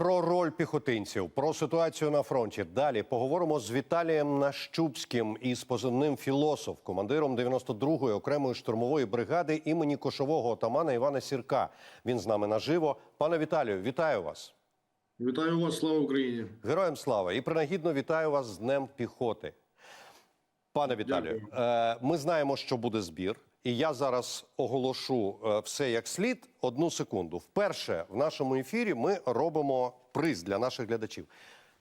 Про роль піхотинців, про ситуацію на фронті. Далі поговоримо з Віталієм Нащупським із позивним філософ, командиром 92-ї окремої штурмової бригади імені кошового отамана Івана Сірка. Він з нами наживо. Пане Віталію, вітаю вас. Вітаю вас, слава Україні! Героям слава і принагідно вітаю вас з Днем піхоти. Пане Віталію, е, ми знаємо, що буде збір, і я зараз оголошу е, все як слід. Одну секунду. Вперше в нашому ефірі ми робимо приз для наших глядачів.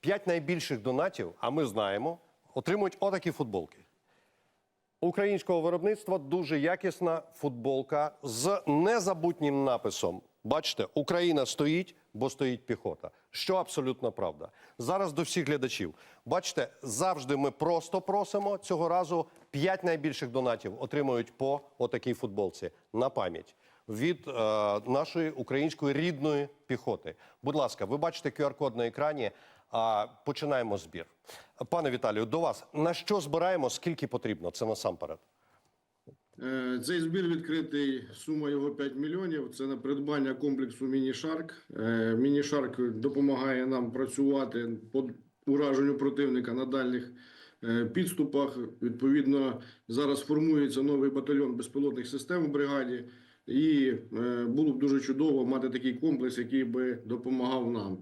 П'ять найбільших донатів, а ми знаємо, отримують отакі футболки. Українського виробництва дуже якісна футболка з незабутнім написом. Бачите, Україна стоїть, бо стоїть піхота. Що абсолютно правда. Зараз до всіх глядачів. Бачите, завжди ми просто просимо. Цього разу п'ять найбільших донатів отримують по отакій футболці на пам'ять від е, нашої української рідної піхоти. Будь ласка, ви бачите QR-код на екрані. А починаємо збір. Пане Віталію, до вас на що збираємо? Скільки потрібно? Це насамперед. Е, Цей збір відкритий, сума його 5 мільйонів. Це на придбання комплексу Міні-Шарк. Е, Міні-Шарк допомагає нам працювати по ураженню противника на дальніх е, підступах. Відповідно, зараз формується новий батальйон безпілотних систем у бригаді, і було б дуже чудово мати такий комплекс, який би допомагав нам.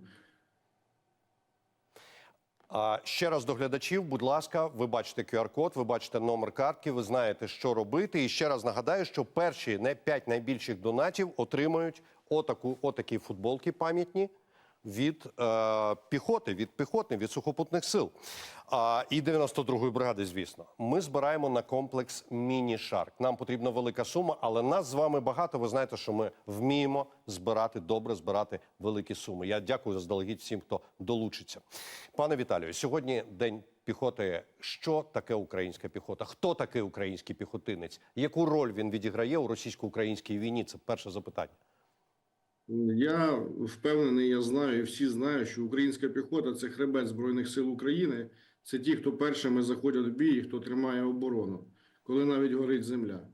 А ще раз до глядачів, будь ласка, ви бачите QR-код, ви бачите номер картки, ви знаєте, що робити. І ще раз нагадаю, що перші не п'ять найбільших донатів отримають отаку, отакі футболки пам'ятні від е, піхоти, від піхотних, від сухопутних сил. А, і 92-ї бригади, звісно. Ми збираємо на комплекс Міні-Шарк. Нам потрібна велика сума, але нас з вами багато. Ви знаєте, що ми вміємо збирати добре, збирати великі суми. Я дякую заздалегідь всім, хто долучиться. Пане Віталію, сьогодні день піхоти. Що таке українська піхота? Хто такий український піхотинець? Яку роль він відіграє у російсько-українській війні? Це перше запитання. Я впевнений, я знаю, і всі знають, що українська піхота це хребет Збройних сил України. Це ті, хто першими заходять в бій, хто тримає оборону, коли навіть горить земля.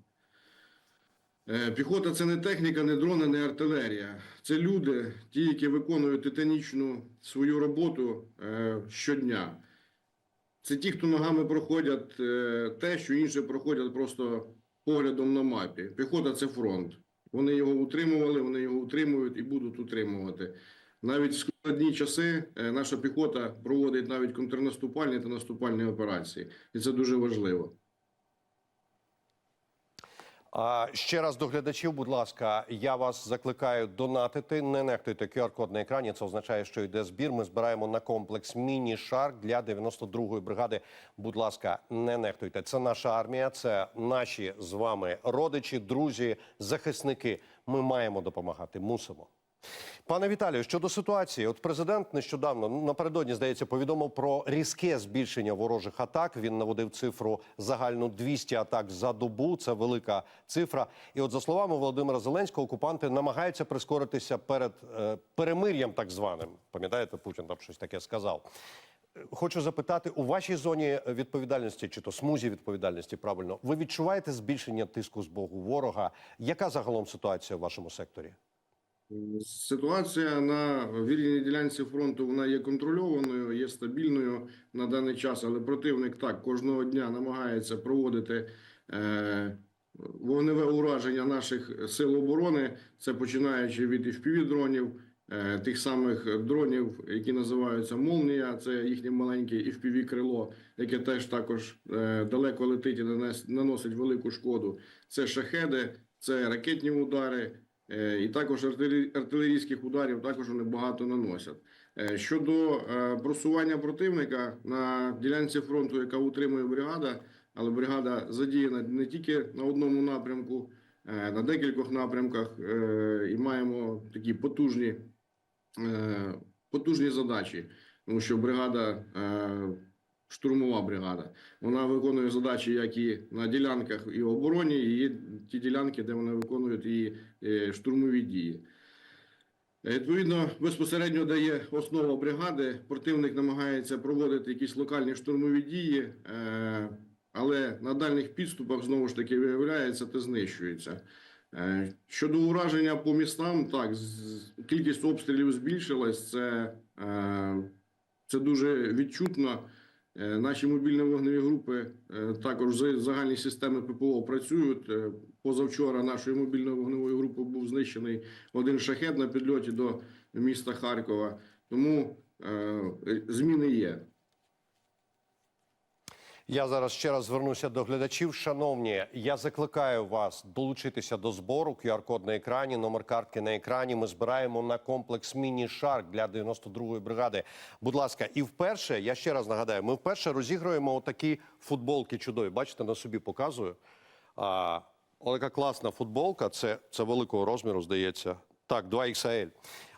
Е, Піхота це не техніка, не дрони, не артилерія. Це люди, ті, які виконують титанічну свою роботу е, щодня. Це ті, хто ногами проходять е, те, що інші проходять просто поглядом на мапі. Піхота це фронт. Вони його утримували, вони його утримують і будуть утримувати. Навіть в складні часи е, наша піхота проводить навіть контрнаступальні та наступальні операції, і це дуже важливо. А ще раз до глядачів, будь ласка, я вас закликаю донатити. Не нехтуйте QR-код на екрані. Це означає, що йде збір. Ми збираємо на комплекс міні-шарк для 92-ї бригади. Будь ласка, не нехтуйте. Це наша армія, це наші з вами родичі, друзі, захисники. Ми маємо допомагати. Мусимо. Пане Віталію, щодо ситуації, от президент нещодавно ну, напередодні здається повідомив про різке збільшення ворожих атак. Він наводив цифру загальну 200 атак за добу. Це велика цифра. І, от за словами Володимира Зеленського, окупанти намагаються прискоритися перед е, перемир'ям, так званим. Пам'ятаєте, Путін там щось таке сказав. Хочу запитати у вашій зоні відповідальності, чи то смузі відповідальності, правильно, ви відчуваєте збільшення тиску з боку ворога? Яка загалом ситуація в вашому секторі? Ситуація на вільній ділянці фронту вона є контрольованою, є стабільною на даний час, але противник так кожного дня намагається проводити е, вогневе ураження наших сил оборони. Це починаючи від FPV-дронів, е, тих самих дронів, які називаються Молнія. Це їхнє маленьке FPV-крило, яке теж також е, далеко летить і наносить велику шкоду. Це шахеди, це ракетні удари. Е, І також артилерійських ударів також вони багато наносять. Е, Щодо е, просування противника на ділянці фронту, яка утримує бригада, але бригада задіяна не тільки на одному напрямку, на декількох напрямках, і маємо такі потужні, потужні задачі, тому що бригада. Штурмова бригада. Вона виконує задачі як і на ділянках і обороні, і ті ділянки, де вони виконують і е, штурмові дії. Е, Відповідно, безпосередньо дає основа бригади. Противник намагається проводити якісь локальні штурмові дії, е, але на дальніх підступах знову ж таки виявляється та знищується. Щодо ураження по містам, так кількість обстрілів збільшилась. Це, це дуже відчутно. Е, Наші мобільні вогневі групи е, також загальні системи ППО працюють. Е, Позавчора нашою мобільною вогневою групою був знищений один шахет на підльоті до міста Харкова. Тому зміни є. Я зараз ще раз звернуся до глядачів. Шановні, я закликаю вас долучитися до збору. QR-код на екрані, номер картки на екрані. Ми збираємо на комплекс міні-шарк для 92-ї бригади. Будь ласка, і вперше я ще раз нагадаю: ми вперше розігруємо отакі футболки чудові. Бачите, на собі показую. А, о, яка класна футболка. Це, це великого розміру, здається. Так, 2XL.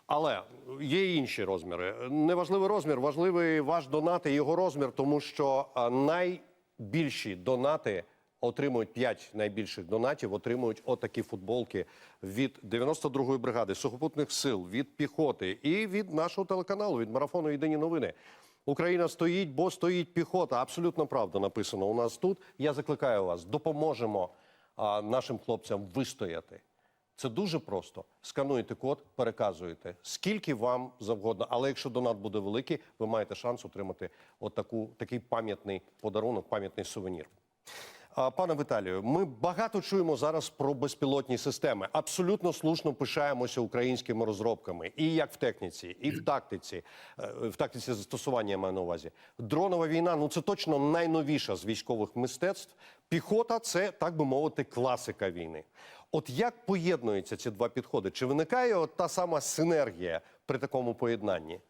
Але є інші розміри. Неважливий розмір, важливий ваш донат і його розмір, тому що найбільші донати отримують 5 найбільших донатів, отримують отакі футболки від 92-ї бригади сухопутних сил, від піхоти і від нашого телеканалу, від марафону Єдині новини. Україна стоїть, бо стоїть піхота. Абсолютно правда написано у нас тут. Я закликаю вас, допоможемо а, нашим хлопцям вистояти. Це дуже просто. Скануєте код, переказуєте скільки вам завгодно. Але якщо донат буде великий, ви маєте шанс отримати отаку такий пам'ятний подарунок, пам'ятний сувенір. Пане Віталію, ми багато чуємо зараз про безпілотні системи. Абсолютно слушно пишаємося українськими розробками, і як в техніці, і в тактиці, Е, в тактиці застосування я маю на увазі. Дронова війна ну це точно найновіша з військових мистецтв. Піхота це так би мовити, класика війни. От як поєднуються ці два підходи? Чи виникає от та сама синергія при такому поєднанні?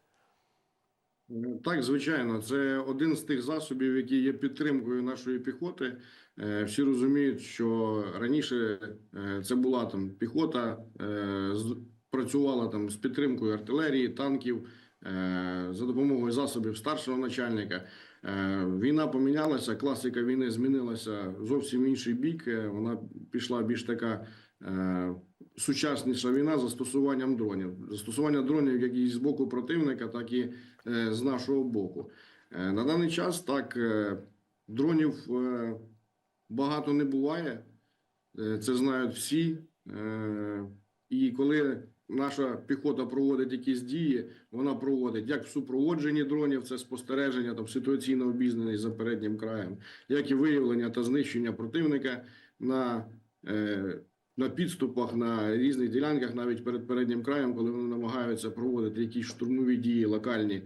Так, звичайно, це один з тих засобів, які є підтримкою нашої піхоти. Е, Всі розуміють, що раніше е, це була там піхота, е, працювала там з підтримкою артилерії, танків за допомогою засобів старшого начальника. Е, Війна помінялася, класика війни змінилася зовсім інший бік. Е, Вона пішла більш така е, сучасніша війна з застосуванням дронів. Застосування дронів як і з боку противника, так і з нашого боку. На даний час так дронів багато не буває. Це знають всі. І коли наша піхота проводить якісь дії, вона проводить як в супроводженні дронів, це спостереження, там ситуаційно обізнаний за переднім краєм, як і виявлення та знищення противника на, е, на підступах, на різних ділянках, навіть перед переднім краєм, коли вони намагаються проводити якісь штурмові дії локальні.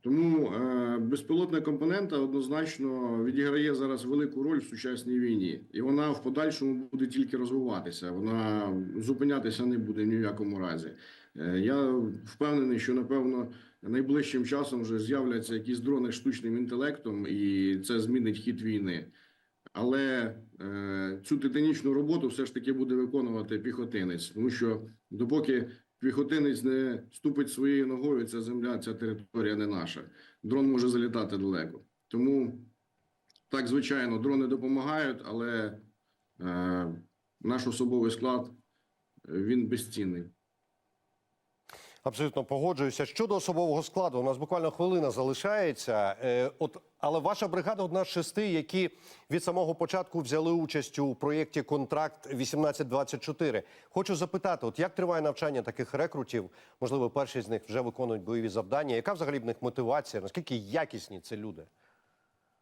Тому е, безпілотна компонента однозначно відіграє зараз велику роль в сучасній війні, і вона в подальшому буде тільки розвиватися. Вона зупинятися не буде ні в якому разі. Е, я впевнений, що напевно найближчим часом вже з'являться якісь дрони з штучним інтелектом, і це змінить хід війни. Але е, цю титанічну роботу все ж таки буде виконувати піхотинець, тому що допоки піхотинець не ступить своєю ногою, ця земля, ця територія не наша. Дрон може залітати далеко. Тому так, звичайно, дрони допомагають, але е, наш особовий склад він безцінний. Абсолютно погоджуюся. Щодо особового складу, у нас буквально хвилина залишається. Е, от, але ваша бригада одна з шести, які від самого початку взяли участь у проєкті Контракт 1824. Хочу запитати: от як триває навчання таких рекрутів? Можливо, перші з них вже виконують бойові завдання. Яка взагалі в них мотивація? Наскільки якісні це люди?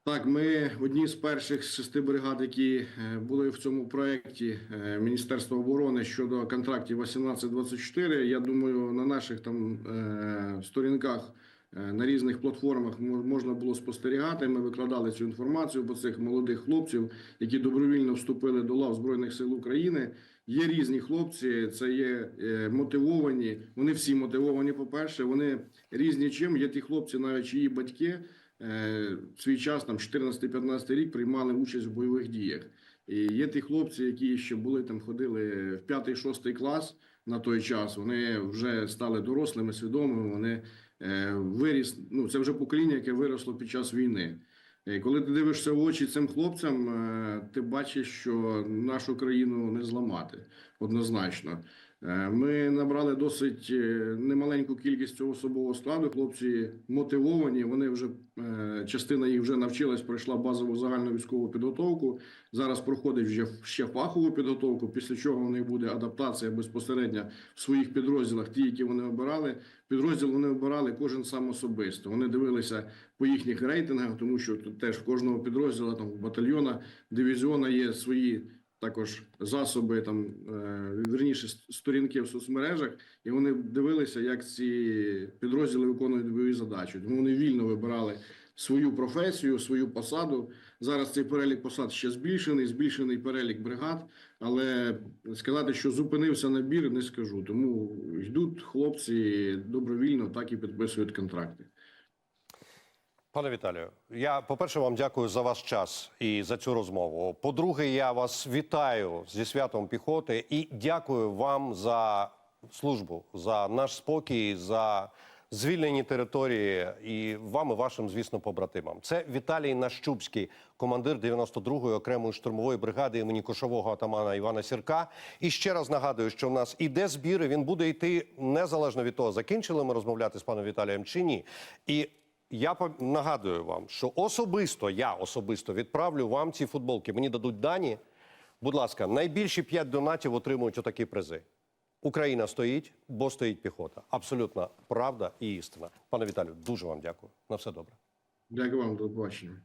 Так, ми одні з перших шести бригад, які е, були в цьому проєкті е, Міністерства оборони щодо контрактів 18-24. Я думаю, на наших там е, сторінках на різних платформах можна було спостерігати. Ми викладали цю інформацію про цих молодих хлопців, які добровільно вступили до лав Збройних сил України. Є різні хлопці, це є мотивовані. Вони всі мотивовані. По перше, вони різні чим. Є ті хлопці, навіть чиї батьки в свій час, там 14-15 рік, приймали участь в бойових діях. І є ті хлопці, які ще були там, ходили в 5-6 клас на той час. Вони вже стали дорослими, свідомими. Вони е, виріс. Ну це вже покоління, яке виросло під час війни. І коли ти дивишся в очі цим хлопцям, е, ти бачиш, що нашу країну не зламати однозначно. Е, Ми набрали досить е, немаленьку кількість цього особового складу. Хлопці мотивовані. Вони вже е, частина їх вже навчилась, пройшла базову загальну військову підготовку. Зараз проходить вже ще фахову підготовку. Після чого в них буде адаптація безпосередньо в своїх підрозділах, ті, які вони обирали. Підрозділ вони обирали кожен сам особисто. Вони дивилися по їхніх рейтингах, тому що тут теж в кожного підрозділу, там батальйона, дивізіона є свої також засоби, там е, вірніше сторінки в соцмережах, і вони дивилися, як ці підрозділи виконують бойові задачі. Тому вони вільно вибирали свою професію, свою посаду. Зараз цей перелік посад ще збільшений, збільшений перелік бригад. Але сказати, що зупинився набір, не скажу. Тому йдуть хлопці добровільно, так і підписують контракти. Пане Віталію, я по-перше, вам дякую за ваш час і за цю розмову. По-друге, я вас вітаю зі святом піхоти і дякую вам за службу, за наш спокій, за звільнені території і вам і вашим, звісно, побратимам. Це Віталій Нащупський, командир 92-ї окремої штурмової бригади імені кошового атамана Івана Сірка. І ще раз нагадую, що в нас іде збір. і Він буде йти незалежно від того, закінчили ми розмовляти з паном Віталієм чи ні. І я нагадую вам, що особисто я особисто відправлю вам ці футболки. Мені дадуть дані. Будь ласка, найбільші п'ять донатів отримують отакі призи. Україна стоїть, бо стоїть піхота. Абсолютна правда і істина. Пане Віталію, дуже вам дякую. На все добре. Дякую вам, до побачення.